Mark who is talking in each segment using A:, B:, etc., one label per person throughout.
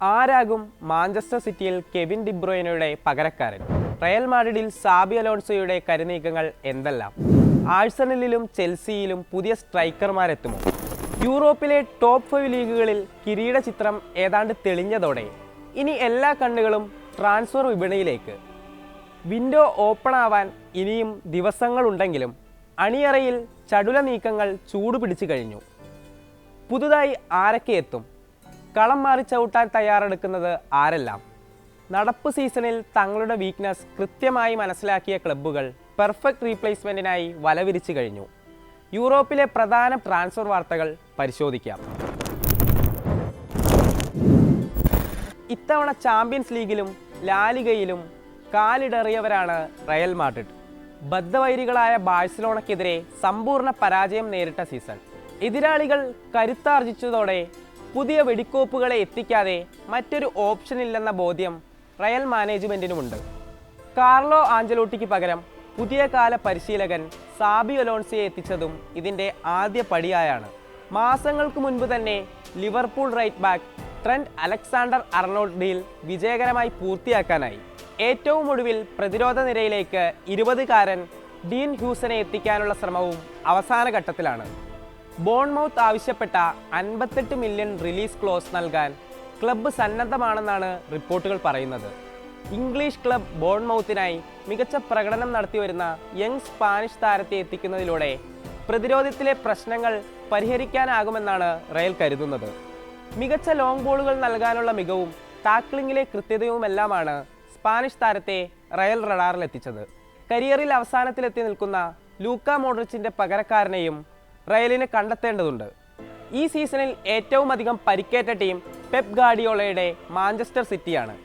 A: ആരാകും Manchester സിറ്റിയിൽ Kevin ഡിബ്രോയിനയുടെ പകരക്കാരൻ? Real മാഡ്രിഡിൽ Sabi അലോൺസോയുടെ കരുനീക്കങ്ങൾ എന്തെല്ലാം? ആഴ്സണലിലും ചെൽസിയിലും പുതിയ സ്ട്രൈക്കർമാരെത്തുമോ? യൂറോപ്പിലെ ടോപ്പ് ഫൈവ് ലീഗുകളിൽ കിരീട ചിത്രം ഏതാണ്ട് തെളിഞ്ഞതോടെ ഇനി എല്ലാ കണ്ണുകളും ട്രാൻസ്ഫർ വിപണിയിലേക്ക്. വിൻഡോ ഓപ്പൺ ആവാൻ ഇനിയും ദിവസങ്ങളുണ്ടെങ്കിലും അണിയറയിൽ ചടുല നീക്കങ്ങൾ ചൂടുപിടിച്ചു കഴിഞ്ഞു. പുതുതായി ആരൊക്കെ എത്തും? കളം മാറി ചവിട്ടാൻ തയ്യാറെടുക്കുന്നത് ആരെല്ലാം? നടപ്പ് സീസണിൽ തങ്ങളുടെ വീക്ക്നസ് കൃത്യമായി മനസ്സിലാക്കിയ ക്ലബ്ബുകൾ പെർഫെക്റ്റ് റീപ്ലേസ്മെന്റിനായി വലവിരിച്ചു കഴിഞ്ഞു. യൂറോപ്പിലെ പ്രധാന ട്രാൻസ്ഫർ വാർത്തകൾ പരിശോധിക്കാം. ഇത്തവണ ചാമ്പ്യൻസ് ലീഗിലും ലാലിഗയിലും കാലിടറിയവരാണ് റയൽ മാഡ്രിഡ് ബദ്ധവൈരികളായ ബാഴ്സലോണയ്ക്കെതിരെ സമ്പൂർണ പരാജയം നേരിട്ട സീസൺ എതിരാളികൾ കരുത്താർജിച്ചതോടെ പുതിയ വെടിക്കോപ്പുകളെ എത്തിക്കാതെ മറ്റൊരു ഓപ്ഷൻ ഇല്ലെന്ന ബോധ്യം റയൽ മാനേജ്മെന്റിനുമുണ്ട്. കാർലോ ആഞ്ചലോട്ടിക്ക് പകരം പുതിയ കാല പരിശീലകൻ സാബി അലോൺസിയെ എത്തിച്ചതും ഇതിന്റെ ആദ്യ പടിയായാണ്. മാസങ്ങൾക്ക് മുൻപ് തന്നെ Liverpool right back Trent Alexander Arnold deal വിജയകരമായി പൂർത്തിയാക്കാനായി. ഏറ്റവും ഒടുവിൽ പ്രതിരോധ നിരയിലേക്ക് ഇരുപതുകാരൻ ഡീൻ ഹ്യൂസനെ എത്തിക്കാനുള്ള ശ്രമവും അവസാന ഘട്ടത്തിലാണ്. ബോൺമൗത്ത് ആവശ്യപ്പെട്ട അൻപത്തെട്ട് മില്യൺ റിലീസ് ക്ലോസ് നൽകാൻ ക്ലബ്ബ് സന്നദ്ധമാണെന്നാണ് റിപ്പോർട്ടുകൾ പറയുന്നത്. ഇംഗ്ലീഷ് ക്ലബ് ബോൺമൗത്തിനായി മികച്ച പ്രകടനം നടത്തിവരുന്ന യങ് സ്പാനിഷ് താരത്തെ എത്തിക്കുന്നതിലൂടെ പ്രതിരോധത്തിലെ പ്രശ്നങ്ങൾ പരിഹരിക്കാനാകുമെന്നാണ് റയൽ കരുതുന്നത്. മികച്ച ലോങ് ബോളുകൾ നൽകാനുള്ള മികവും ടാക്ലിങ്ങിലെ കൃത്യതയുമെല്ലാമാണ് സ്പാനിഷ് താരത്തെ റയൽ റഡാറിലെത്തിച്ചത്. കരിയറിൽ അവസാനത്തിലെത്തി നിൽക്കുന്ന ലൂക്ക മോഡ്രിച്ചിന്റെ പകരക്കാരനെയും റയലിന് കണ്ടെത്തേണ്ടതുണ്ട്. ഈ സീസണിൽ ഏറ്റവും അധികം പരിക്കേറ്റ ടീം പെപ് ഗാഡിയോളയുടെ മാഞ്ചസ്റ്റർ സിറ്റിയാണ്.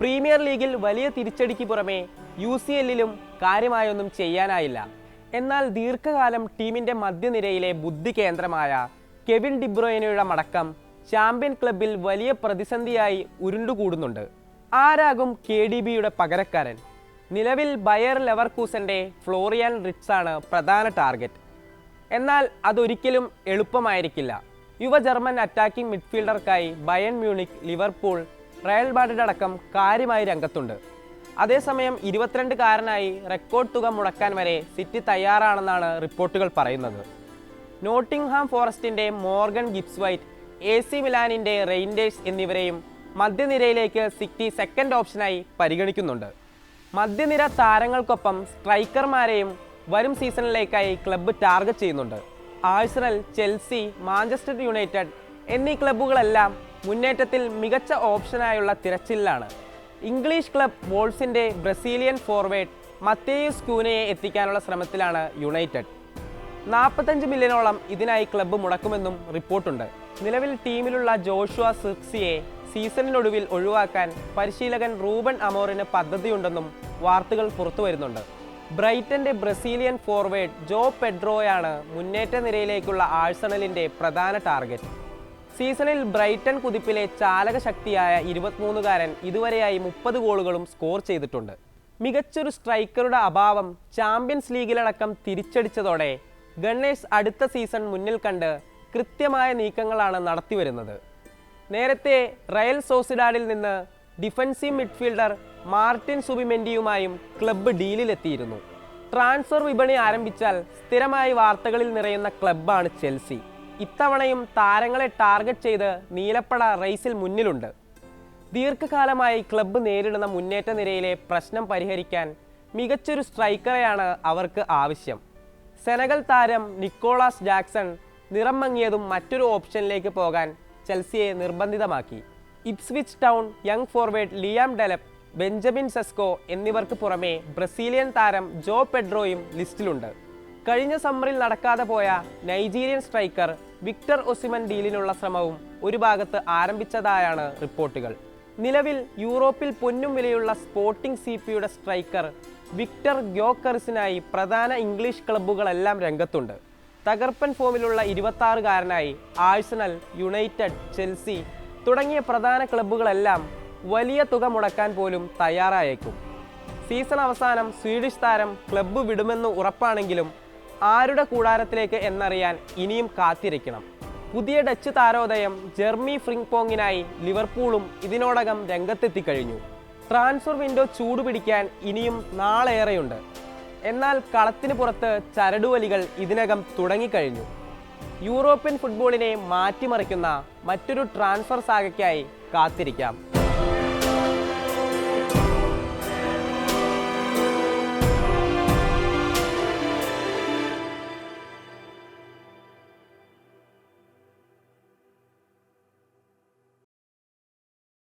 A: പ്രീമിയർ ലീഗിൽ വലിയ തിരിച്ചടിക്ക് പുറമേ യു സി എല്ലിലും കാര്യമായൊന്നും ചെയ്യാനായില്ല. എന്നാൽ ദീർഘകാലം ടീമിന്റെ മധ്യനിരയിലെ ബുദ്ധി കേന്ദ്രമായ കെവിൻ ഡിബ്രോയിനയുടെ മടക്കം ചാമ്പ്യൻ ക്ലബിൽ വലിയ പ്രതിസന്ധിയായി ഉരുണ്ടുകൂടുന്നുണ്ട്. ആരാകും കെ ഡി ബിയുടെ പകരക്കാരൻ? നിലവിൽ ബയർ ലെവർകൂസന്റെ ഫ്ലോറിയാൻ റിറ്റ്സാണ് പ്രധാന ടാർഗറ്റ്. എന്നാൽ അതൊരിക്കലും എളുപ്പമായിരിക്കില്ല. യുവ ജർമ്മൻ അറ്റാക്കിംഗ് മിഡ്ഫീൽഡർക്കായി ബയൺ മ്യൂണിക് ലിവർപൂൾ റയൽ ബാഡിഡ് അടക്കം കാര്യമായി രംഗത്തുണ്ട്. അതേസമയം ഇരുപത്തിരണ്ടുകാരനായി റെക്കോർഡ് തുക മുടക്കാൻ വരെ സിറ്റി തയ്യാറാണെന്നാണ് റിപ്പോർട്ടുകൾ പറയുന്നത്. Nottingham ഫോറസ്റ്റിന്റെ Morgan Gibbs White A C മിലാനിന്റെ Reijnders എന്നിവരെയും മധ്യനിരയിലേക്ക് സിറ്റി സെക്കൻഡ് ഓപ്ഷനായി പരിഗണിക്കുന്നുണ്ട്. മധ്യനിര താരങ്ങൾക്കൊപ്പം സ്ട്രൈക്കർമാരെയും വരും സീസണിലേക്കായി ക്ലബ്ബ് ടാർഗറ്റ് ചെയ്യുന്നുണ്ട്. ആഴ്സണൽ ചെൽസി മാഞ്ചസ്റ്റർ യുണൈറ്റഡ് എന്നീ ക്ലബ്ബുകളെല്ലാം മുന്നേറ്റത്തിൽ മികച്ച ഓപ്ഷനായുള്ള തിരച്ചിലാണ് ഇംഗ്ലീഷ് ക്ലബ് വോൾസിന്റെ ബ്രസീലിയൻ ഫോർവേഡ് മത്തേയൂസ് ക്യൂനയെ എത്തിക്കാനുള്ള ശ്രമത്തിലാണ് യുണൈറ്റഡ്. നാൽപ്പത്തഞ്ച് മില്യണോളം ഇതിനായി ക്ലബ്ബ് മുടക്കുമെന്നും റിപ്പോർട്ടുണ്ട്. നിലവിൽ ടീമിലുള്ള ജോഷുവ സിർക്സിയെ സീസണിനൊടുവിൽ ഒഴിവാക്കാൻ പരിശീലകൻ റൂബൻ അമോറിന് പദ്ധതിയുണ്ടെന്നും വാർത്തകൾ പുറത്തു വരുന്നുണ്ട് ബ്രൈറ്റന്റെ ബ്രസീലിയൻ ഫോർവേഡ് ജോ പെഡ്രോയാണ് മുന്നേറ്റ നിരയിലേക്കുള്ള ആഴ്സണലിന്റെ പ്രധാന ടാർഗറ്റ് സീസണിൽ ബ്രൈറ്റൺ കുതിപ്പിലെ ചാലകശക്തിയായ ഇരുപത്തിമൂന്നുകാരൻ ഇതുവരെയായി മുപ്പത് ഗോളുകളും സ്കോർ ചെയ്തിട്ടുണ്ട്. മികച്ചൊരു സ്ട്രൈക്കറുടെ അഭാവം ചാമ്പ്യൻസ് ലീഗിലടക്കം തിരിച്ചടിച്ചതോടെ ഗണേഷ് അടുത്ത സീസൺ മുന്നിൽ കണ്ട് കൃത്യമായ നീക്കങ്ങളാണ് നടത്തിവരുന്നത്. നേരത്തെ റയൽ സോസിഡാഡിൽ നിന്ന് ഡിഫൻസീവ് മിഡ്ഫീൽഡർ മാർട്ടിൻ സുബിമെൻഡിയുമായും ക്ലബ്ബ് ഡീലിലെത്തിയിരുന്നു. ട്രാൻസ്ഫർ വിപണി ആരംഭിച്ചാൽ സ്ഥിരമായി വാർത്തകളിൽ നിറയുന്ന ക്ലബ്ബാണ് ചെൽസി. ഇത്തവണയും താരങ്ങളെ ടാർഗറ്റ് ചെയ്ത് നീലപ്പട റേസിൽ മുന്നിലുണ്ട്. ദീർഘകാലമായി ക്ലബ്ബ് നേരിടുന്ന മുന്നേറ്റ നിരയിലെ പ്രശ്നം പരിഹരിക്കാൻ മികച്ചൊരു സ്ട്രൈക്കറെയാണ് അവർക്ക് ആവശ്യം. സെനഗൽ താരം നിക്കോളാസ് ജാക്സൺ നിറം മങ്ങിയതും മറ്റൊരു ഓപ്ഷനിലേക്ക് പോകാൻ ചെൽസിയെ നിർബന്ധിതമാക്കി. Ipswich Town young forward Liam Delap Benjamin Sesko എന്നിവർക്ക് പുറമെ ബ്രസീലിയൻ താരം ജോ പെഡ്രോയും ലിസ്റ്റിലുണ്ട്. കഴിഞ്ഞ സമ്മറിൽ നടക്കാതെ പോയ നൈജീരിയൻ സ്ട്രൈക്കർ വിക്ടർ ഒസിമൻ ഡീലിനുള്ള ശ്രമവും ഒരു ഭാഗത്ത് ആരംഭിച്ചതായാണ് റിപ്പോർട്ടുകൾ. നിലവിൽ യൂറോപ്പിൽ പൊന്നും വിലയുള്ള സ്പോർട്ടിംഗ് സി പിയുടെ സ്ട്രൈക്കർ വിക്ടർ ഗ്യോക്കറിസിനായി പ്രധാന ഇംഗ്ലീഷ് ക്ലബ്ബുകളെല്ലാം രംഗത്തുണ്ട്. തകർപ്പൻ ഫോമിലുള്ള ഇരുപത്താറുകാരനായി ആഴ്സണൽ യുണൈറ്റഡ് ചെൽസി തുടങ്ങിയ പ്രധാന ക്ലബ്ബുകളെല്ലാം വലിയ തുക മുടക്കാൻ പോലും തയ്യാറായേക്കും. സീസൺ അവസാനം സ്വീഡിഷ് താരം ക്ലബ്ബ് വിടുമെന്ന് ഉറപ്പാണെങ്കിലും ആരുടെ കൂടാരത്തിലേക്ക് എന്നറിയാൻ ഇനിയും കാത്തിരിക്കണം. പുതിയ ഡച്ച് താരോദയം ജെർമി ഫ്രിങ്പോങ്ങിനായി ലിവർപൂളും ഇതിനോടകം രംഗത്തെത്തിക്കഴിഞ്ഞു. ട്രാൻസ്ഫർ വിൻഡോ ചൂടുപിടിക്കാൻ ഇനിയും നാളേറെയുണ്ട്. എന്നാൽ കളത്തിന് പുറത്ത് ചരടുവലികൾ ഇതിനകം തുടങ്ങിക്കഴിഞ്ഞു. യൂറോപ്യൻ ഫുട്ബോളിനെ മാറ്റിമറിക്കുന്ന മറ്റൊരു ട്രാൻസ്ഫർ സാഗയ്ക്കായി കാത്തിരിക്കാം.